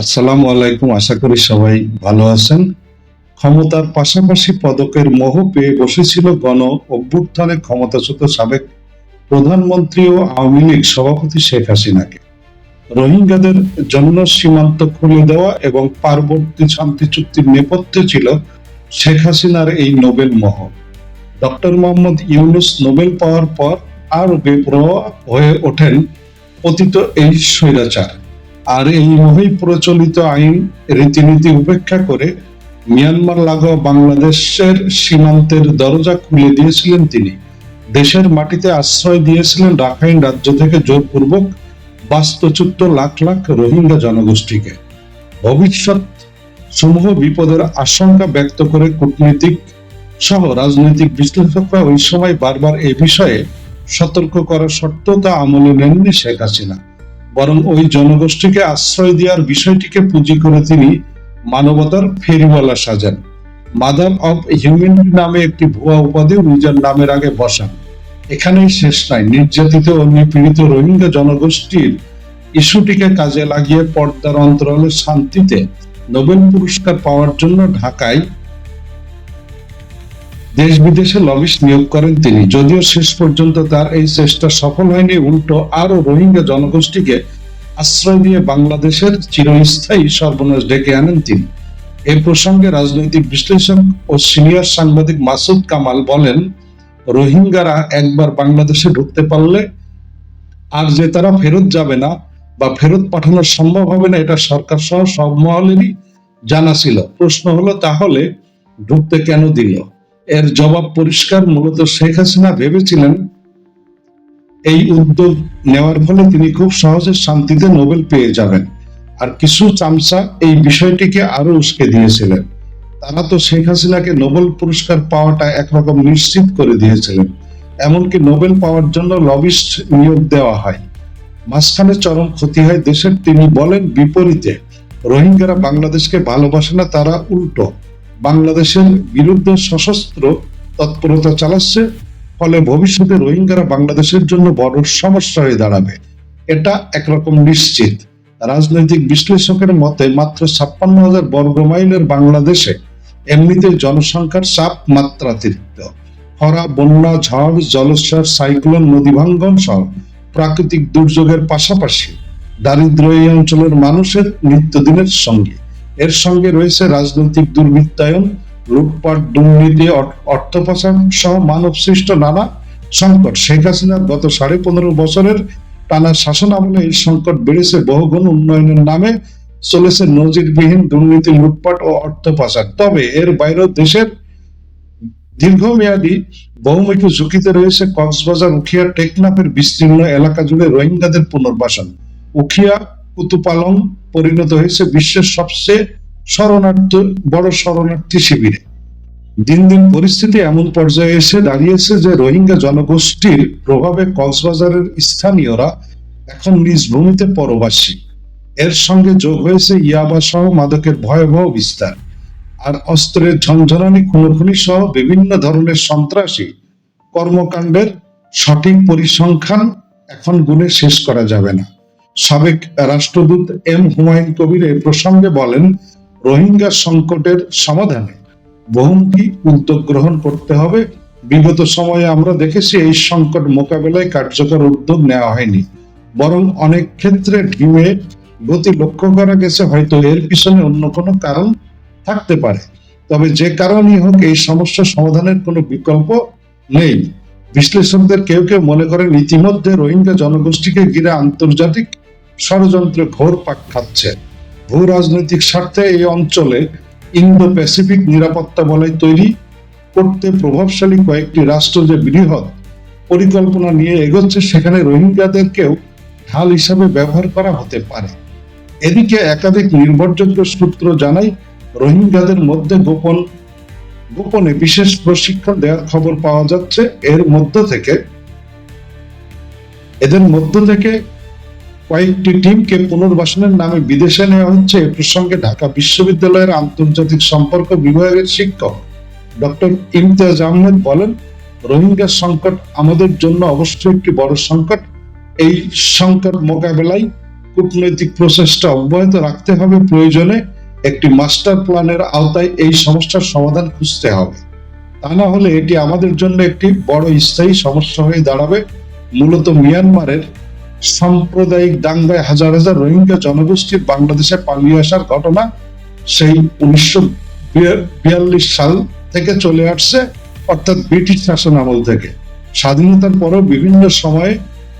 আসসালামু আলাইকুম, আশা করি সবাই ভালো আছেন। ক্ষমতার পাশাপাশি পদকের মোহ পেয়ে বসেছিল গণ অভ্যুত্থানে ক্ষমতাচ্যুত সাবেক প্রধানমন্ত্রী ও আওয়ামী লীগ সভাপতি শেখ হাসিনাকে। রোহিঙ্গাদের জন্য সীমান্ত খুলে দেওয়া এবং পার্বত্য শান্তি চুক্তির নেপথ্যে ছিল শেখ হাসিনার এই নোবেল মোহ। ডক্টর মোহাম্মদ ইউনুস নোবেল পাওয়ার পর আর বেপরোয়া হয়ে ওঠেন পতিত এই স্বৈরাচার। আর এই মোহেই প্রচলিত আইন রীতিনীতি উপেক্ষা করে মিয়ানমার লাগোয়া বাংলাদেশের সীমান্তের দরজা খুলে দিয়েছিলেন তিনি। দেশের মাটিতে আশ্রয় দিয়েছিলেন রাখাইন রাজ্য থেকে জোরপূর্বক বাস্তুচ্যুত লাখ লাখ রোহিঙ্গা জনগোষ্ঠীকে। ভবিষ্যৎ সমূহ বিপদের আশঙ্কা ব্যক্ত করে কূটনীতিক সহ রাজনৈতিক বিশ্লেষকরা ওই সময় বারবার এ বিষয়ে সতর্ক করার সত্ত্বেও তা আমলে নেননি শেখ হাসিনা। বরং ওই জনগোষ্ঠীকে আশ্রয় দেওয়ার বিষয়টিকে পুঁজি করে তিনি মানবতার ফেরিওয়ালা সাজান। মাদার অব হিউম্যানিটি নামে একটি ভুয়া উপাধিও নিজের নামের আগে বসান। এখানেই শেষ নাই নির্যাতিত ও নিপীড়িত রোহিঙ্গা জনগোষ্ঠীর ইস্যুটিকে কাজে লাগিয়ে পর্দার অন্তরালে শান্তিতে নোবেল পুরস্কার পাওয়ার জন্য ঢাকায় দেশ বিদেশে লবিস্ট নিয়োগ করেন তিনি। যদিও শেষ পর্যন্ত তার এই চেষ্টা সফল হয়নি, উল্টো আরও রোহিঙ্গা জনগোষ্ঠীকে আশ্রয় দিয়ে বাংলাদেশের চিরস্থায়ী সর্বনাশ ডেকে আনেন তিনি। এ প্রসঙ্গে রাজনৈতিক বিশ্লেষক ও সিনিয়র সাংবাদিক মাসুদ কামাল বলেন, রোহিঙ্গারা একবার বাংলাদেশে ঢুকতে পারলে আর যে তারা ফেরত যাবে না বা ফেরত পাঠানো সম্ভব হবে না, এটা সরকার সহ সব মহলেরই জানা ছিল। প্রশ্ন হলো, তাহলে ঢুকতে কেন দিল? এর জবাব পরিষ্কার, মূলত শেখ হাসিনা ভেবেছিলেন এই উদ্যোগ নেওয়ার ফলে তিনি খুব সহজে শান্তিতে নোবেল পেয়ে যাবেন। আর কিছু চামচা এই বিষয়টিকে আরও উস্কে দিয়েছিলেন। তারা তো শেখ হাসিনাকে নোবেল পুরস্কার পাওয়াটা একরকম নিশ্চিত করে দিয়েছিলেন। এমনকি নোবেল পাওয়ার জন্য লবিস্ট নিয়োগ দেওয়া হয়। মাঝখানে চরম ক্ষতি হয় দেশের, তিনি বলেন, বিপরীতে। রোহিঙ্গারা বাংলাদেশকে ভালোবাসে না, তারা উল্টো। বাংলাদেশের বিরুদ্ধে সশস্ত্র তৎপরতা চালাচ্ছে, ফলে ভবিষ্যতে রোহিঙ্গারা বাংলাদেশের জন্য বড় সমস্যা হয়ে দাঁড়াবে। এটা একরকম নিশ্চিত। রাজনৈতিক বিশ্লেষকের মতে মাত্র ছাপ্পান্ন হাজার বর্গ মাইলের বাংলাদেশে এমনিতে জনসংখ্যার চাপ মাত্রাতিরিক্ত। খরা, বন্যা, ঝড়, জলোচ্ছ্বাস, সাইক্লোন নদী ভাঙ্গন সহ প্রাকৃতিক দুর্যোগের পাশাপাশি দারিদ্র এই অঞ্চলের মানুষের নিত্যদিনের সঙ্গে। এর সঙ্গে রয়েছে রাজনৈতিক দুর্বৃত্তায়ন লুটপাট দুর্নীতি অর- অর্থ পাচার সহ মানব সৃষ্ট নানা সংকট। শেখ হাসিনার গত সাড়ে পনেরো বছরের টানা শাসন আমলে এই সংকট বেড়েছে বহুগুণ। উন্নয়নের নামে চলেছে নজিরবিহীন দুর্নীতি, লুটপাট ও অর্থ পাচার তবে এর বাইরেও দেশের দীর্ঘমেয়াদী বহুমুখী ঝুঁকিতে রয়েছে কক্সবাজার, উখিয়া, টেকনাফের বিস্তীর্ণ এলাকা জুড়ে রোহিঙ্গাদের পুনর্বাসন। উখিয়া, কুতুপালং পরিণত হয়েছে বিশ্বের সবচেয়ে শরণার্থী, বড় শরণার্থী শিবিরে। দিন দিন পরিস্থিতি এমন পর্যায়ে এসে দাঁড়িয়েছে যে রোহিঙ্গা জনগোষ্ঠীর প্রভাবে কক্সবাজারের স্থানীয়রা এখন নিজ ভূমিতে পরবাসী। এর সঙ্গে যোগ হয়েছে ইয়াবা সহ মাদকের ভয়াবহ বিস্তার। আর অস্ত্রের ঝনঝনানি খুনোখুনি সহ বিভিন্ন ধরনের সন্ত্রাসী কর্মকাণ্ডের সঠিক পরিসংখ্যান এখন গুণে শেষ করা যাবে না। সাবেক রাষ্ট্রদূত এম হুমায়ুন কবির এ প্রসঙ্গে বলেন, রোহিঙ্গা সংকটের সমাধানে বহুমুখী উদ্যোগ গ্রহণ করতে হবে। বিগত সময়ে আমরা দেখেছি এই সংকট মোকাবেলায় কার্যকর উদ্যোগ নেওয়া হয়নি। বরং অনেক ক্ষেত্রে ঢিমে গতি লক্ষ্য করা গেছে, হয়তো এর পিছনে অন্য কোনো কারণ থাকতে পারে। তবে যে কারণই হোক, এই সমস্যা সমাধানের কোনো বিকল্প নেই। বিশ্লেষকদের কেউ কেউ মনে করেন, ইতিমধ্যে রোহিঙ্গা জনগোষ্ঠীকে ঘিরে আন্তর্জাতিক ষড়যন্ত্র ঘোর পাক খাচ্ছে। ভূ রাজনৈতিক স্বার্থে এই অঞ্চলে ইন্দো প্যাসিফিক নিরাপত্তা বলয় তৈরি করতে প্রভাবশালী কয়েকটি রাষ্ট্র যে বৃহৎ পরিকল্পনা নিয়ে এগোচ্ছে, সেখানে রোহিঙ্গাদেরকেও ঢাল হিসাবে ব্যবহার করা হতে পারে। এদিকে একাধিক নির্ভরযোগ্য সূত্র জানায়, রোহিঙ্গাদের মধ্যে গোপন, গোপনে বিশেষ প্রশিক্ষণ দেওয়ার খবর পাওয়া যাচ্ছে। এর মধ্য থেকে, এদের মধ্য থেকে কয়েকটি টিমকে পুনর্বাসনের নামে বিদেশে নেওয়া হচ্ছে। এ প্রসঙ্গে ঢাকা বিশ্ববিদ্যালয়ের আন্তর্জাতিক সম্পর্ক বিভাগের শিক্ষক ডক্টর ইমতিয়াজ আহমেদ বলেন, রোহিঙ্গা সংকট আমাদের জন্য অবশ্যই একটি বড় সংকট। এই সংকট মোকাবেলায় কূটনৈতিক প্রচেষ্টা অব্যাহত রাখতে হবে। প্রয়োজনে একটি মাস্টার প্ল্যানের আওতায় এই সমস্যার সমাধান খুঁজতে হবে। তা না হলে এটি আমাদের জন্য একটি বড় স্থায়ী সমস্যা হয়ে দাঁড়াবে। মূলত মিয়ানমারের সাম্প্রদায়িক দাঙ্গায় হাজার হাজার রোহিঙ্গা জনগোষ্ঠীর বাংলাদেশে পালিয়ে আসার ঘটনা সেই উনিশশো বিয়াল্লিশ সাল থেকে চলে আসছে, অর্থাৎ ব্রিটিশ শাসন আমল থেকে। স্বাধীনতার পরও বিভিন্ন সময়ে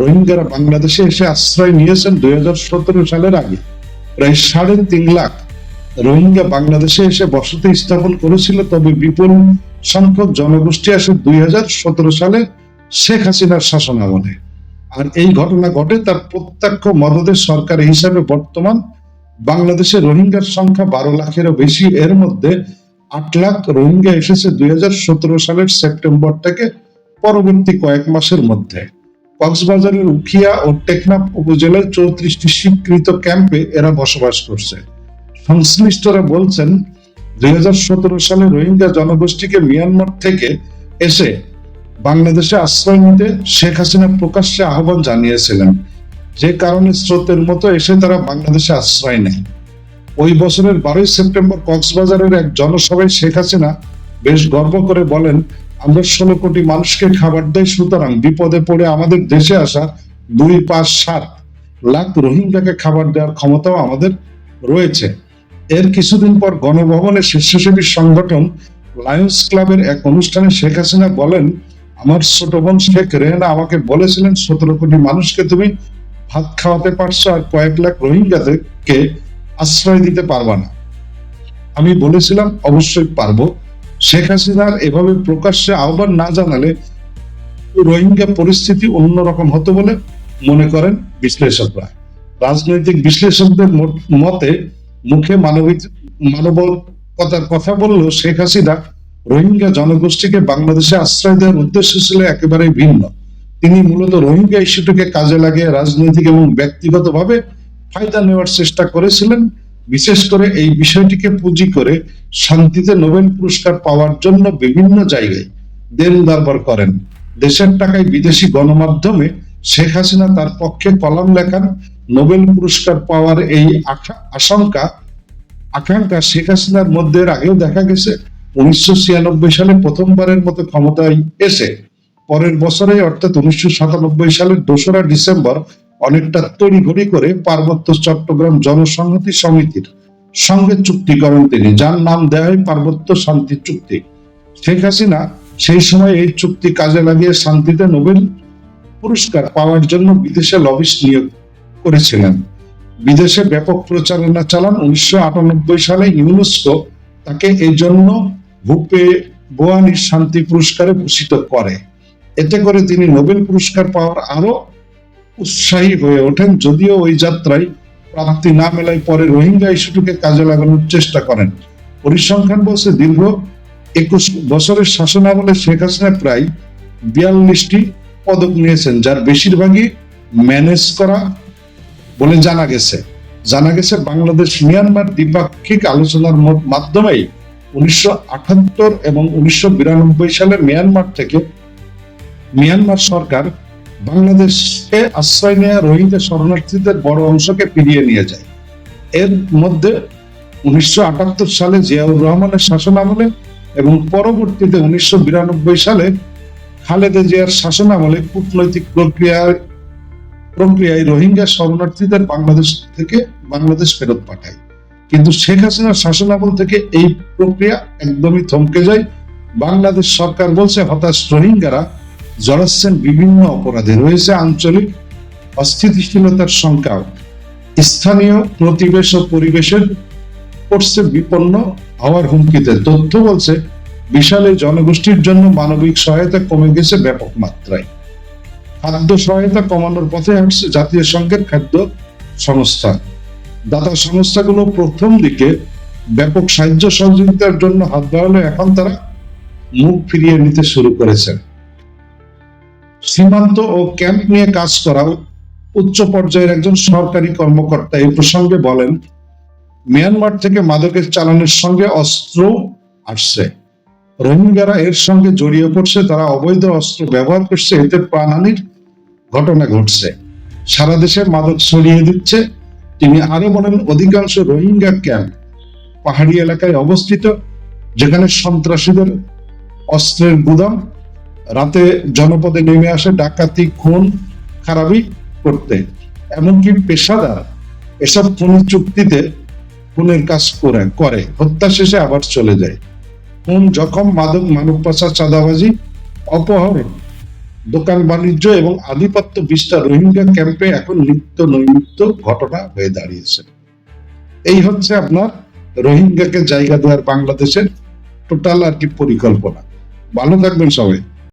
রোহিঙ্গারা বাংলাদেশে এসে আশ্রয় নিয়েছেন দুই হাজার সতেরো সালের আগে। প্রায় সাড়ে তিন লাখ রোহিঙ্গা বাংলাদেশে এসে বসতি স্থাপন করেছিল, তবে বিপুল সংখ্যক জনগোষ্ঠী আসে দুই হাজার সতেরো সালে শেখ হাসিনার শাসন আমলে আর এই ঘটনা ঘটে তার প্রত্যক্ষ মদদের সরকার হিসাবে বর্তমান বাংলাদেশে রোহিঙ্গার সংখ্যা বারো লাখেরও বেশি। এর মধ্যে আট লাখ রোহিঙ্গা এসেছে দুই হাজার সতেরো সালের সেপ্টেম্বর থেকে পরবর্তী কয়েক মাসের মধ্যে। কক্সবাজারের উখিয়া ও টেকনাফ উপজেলার চৌত্রিশটি স্বীকৃত ক্যাম্পে এরা বসবাস করছে। সংশ্লিষ্টরা বলছেন, দুই হাজার সতেরো সালে রোহিঙ্গা জনগোষ্ঠীকে মিয়ানমার থেকে এসে বাংলাদেশে আশ্রয় নিতে শেখ হাসিনা প্রকাশ্যে আহ্বান জানিয়েছিলেন। যে কারণে স্রোতের মতো এসে তারা বাংলাদেশে আশ্রয় নেয়। ওই বছরের বারোই সেপ্টেম্বর কক্সবাজারের এক জনসভায় শেখ হাসিনা বেশ গর্ব করে বলেন, আমরা ষোলো কোটি মানুষকে খাবার দেয় সুতরাং বিপদে পড়ে আমাদের দেশে আসা দুই পাঁচ সাত লাখ রোহিঙ্গাকে খাবার দেওয়ার ক্ষমতাও আমাদের রয়েছে। এর কিছুদিন পর গণভবনে স্বেচ্ছাসেবী সংগঠন লায়ন্স ক্লাবের এক অনুষ্ঠানে শেখ হাসিনা বলেন আমার ছোট বোন শেখ রেহানা আমাকে বলেছিলেন, সতেরো কোটি মানুষকে তুমি ভাত খাওয়াতে পারছ আর কয়েক লাখ রোহিঙ্গাদেরকে আশ্রয় দিতে পারবা না। আমি বলেছিলাম, অবশ্যই পারব। শেখ হাসিনার এভাবে প্রকাশ্যে আহ্বান না জানালে রোহিঙ্গা পরিস্থিতি অন্যরকম হতো বলে মনে করেন বিশ্লেষকরা। রাজনৈতিক বিশ্লেষকদের মত- মুখে মানবিক, মানবতার কথা বললেও শেখ হাসিনা রোহিঙ্গা জনগোষ্ঠীকে বাংলাদেশে আশ্রয় দেওয়ার উদ্দেশ্য ছিল একেবারে ভিন্ন। তিনি মূলত রোহিঙ্গা ইস্যুটিকে কাজে লাগিয়ে রাজনৈতিক এবং ব্যক্তিগতভাবে ফায়দা নেওয়ার চেষ্টা করেছিলেন, বিশেষ করে এই বিষয়টিকে পুঁজি করে শান্তিতে নোবেল পুরস্কার পাওয়ার জন্য বিভিন্ন জায়গায় দেন দরবার করেন। দেশের টাকায় বিদেশি গণমাধ্যমে শেখ হাসিনা তার পক্ষে কলাম লেখান, নোবেল পুরস্কার পাওয়ার এই আশা- আশঙ্কা, আকাঙ্ক্ষা শেখ হাসিনার মধ্যে আগেও দেখা গেছে। উনিশশো ছিয়ানব্বই সালে প্রথমবারের মতো ক্ষমতায় এসে পরের বছরে, অর্থাৎ উনিশশো সাতানব্বই সালের দোসরা ডিসেম্বর, অনেকটা তড়িঘড়ি করে পার্বত্য চট্টগ্রাম জনসংহতি সমিতির সঙ্গে চুক্তি করেন তিনি, যার নাম দেওয়া হয় পার্বত্য শান্তি চুক্তি। শেখ হাসিনা সেই সময় এই চুক্তি কাজে লাগিয়ে শান্তিতে নোবেল পুরস্কার পাওয়ার জন্য বিদেশে লবিস্ট নিয়োগ করেছিলেন। বিদেশে ব্যাপক প্রচারণা চালান উনিশশো আটানব্বই সালে ইউনেস্কো। তাকে এই জন্য ভূপে বোয়ানি শান্তি পুরস্কারে ভূষিত করে। এতে করে তিনি নোবেল পুরস্কার পাওয়ার আরও উৎসাহী হয়ে ওঠেন, যদিও ওই যাত্রায় প্রাপ্তি না মেলায় পরে রোহিঙ্গা ইস্যুটিকে কাজে লাগানোর চেষ্টা করেন। পরিসংখ্যান বলছে, দীর্ঘ একুশ বছরের শাসনামলে শেখ হাসিনা প্রায় বিয়াল্লিশটি পদক নিয়েছেন, যার বেশিরভাগই ম্যানেজ করা বলে জানা গেছে। জানা গেছে বাংলাদেশ মিয়ানমার দ্বিপাক্ষিক আলোচনার মাধ্যমেই উনিশশো আটাত্তর এবং উনিশশো বিরানব্বই সালে মিয়ানমার থেকে মিয়ানমার সরকার বাংলাদেশে আশ্রয় নেওয়া রোহিঙ্গা শরণার্থীদের বড় অংশকে ফিরিয়ে নিয়ে যায়। এর মধ্যে উনিশশো আটাত্তর সালে জিয়াউর রহমানের শাসন আমলে এবং পরবর্তীতে উনিশশো বিরানব্বই সালে খালেদা জিয়ার শাসন আমলে কূটনৈতিক প্রক্রিয়ায় প্রক্রিয়ায় রোহিঙ্গা শরণার্থীদের বাংলাদেশ থেকে বাংলাদেশ ফেরত পাঠায়। কিন্তু শেখ হাসিনার শাসনামল থেকে এই প্রক্রিয়া একদমই থমকে যায়। বাংলাদেশ সরকার বলছে, হতাশ রোহিঙ্গারা জড়াচ্ছেন বিভিন্ন অপরাধে। রয়েছে আঞ্চলিক অস্থিতিশীলতার সংখ্যাও। স্থানীয় প্রতিবেশ ও পরিবেশের পড়ছে বিপন্ন হওয়ার হুমকিতে। তথ্য বলছে, বিশাল এই জনগোষ্ঠীর জন্য মানবিক সহায়তা কমে গেছে ব্যাপক মাত্রায়। খাদ্য সহায়তা কমানোর পথে হাঁটছে জাতীয় সংঘের খাদ্য সংস্থা। দাতা সংস্থাগুলো প্রথম দিকে ব্যাপক সাহায্য সহযোগিতার জন্য হাত বাড়ালে এখন তারা মুখ ফিরিয়ে নিতে শুরু করেছেন। সীমান্ত ও ক্যাম্প নিয়ে কাজ করা উচ্চ পর্যায়ের একজন সরকারি কর্মকর্তা এই প্রসঙ্গে বলেন, মিয়ানমার থেকে মাদকের চালানের সঙ্গে অস্ত্র আসছে। রোহিঙ্গারা এর সঙ্গে জড়িয়ে পড়ছে, তারা অবৈধ অস্ত্র ব্যবহার করছে, এতে প্রাণহানির ঘটনা ঘটছে। সারা দেশে মাদক ছড়িয়ে দিচ্ছে তিনি আরও বলেন, অধিকাংশ রোহিঙ্গা ক্যাম্প পাহাড়ি এলাকায় অবস্থিত, যেখানে সন্ত্রাসীদের অস্ত্রের গুদাম, রাতে জনপদে নেমে আসে ডাকাতি, খুন, খারাপি করতে। এমনকি পেশাদার এসব খুন চুক্তিতে খুনের কাজ করে করে। হত্যা শেষে আবার চলে যায়। খুন জখম, মাদক মানব পাচার চাঁদাবাজি, অপহরণ। দোকান বাণিজ্য এবং আধিপত্য বিস্তার রোহিঙ্গা ক্যাম্পে এখন নিত্য নৈমিত্য ঘটনা হয়ে দাঁড়িয়েছে। এই হচ্ছে আপনার রোহিঙ্গাকে জায়গা দেওয়ার বাংলাদেশের টোটাল আর কি পরিকল্পনা। ভালো থাকবেন সবাই।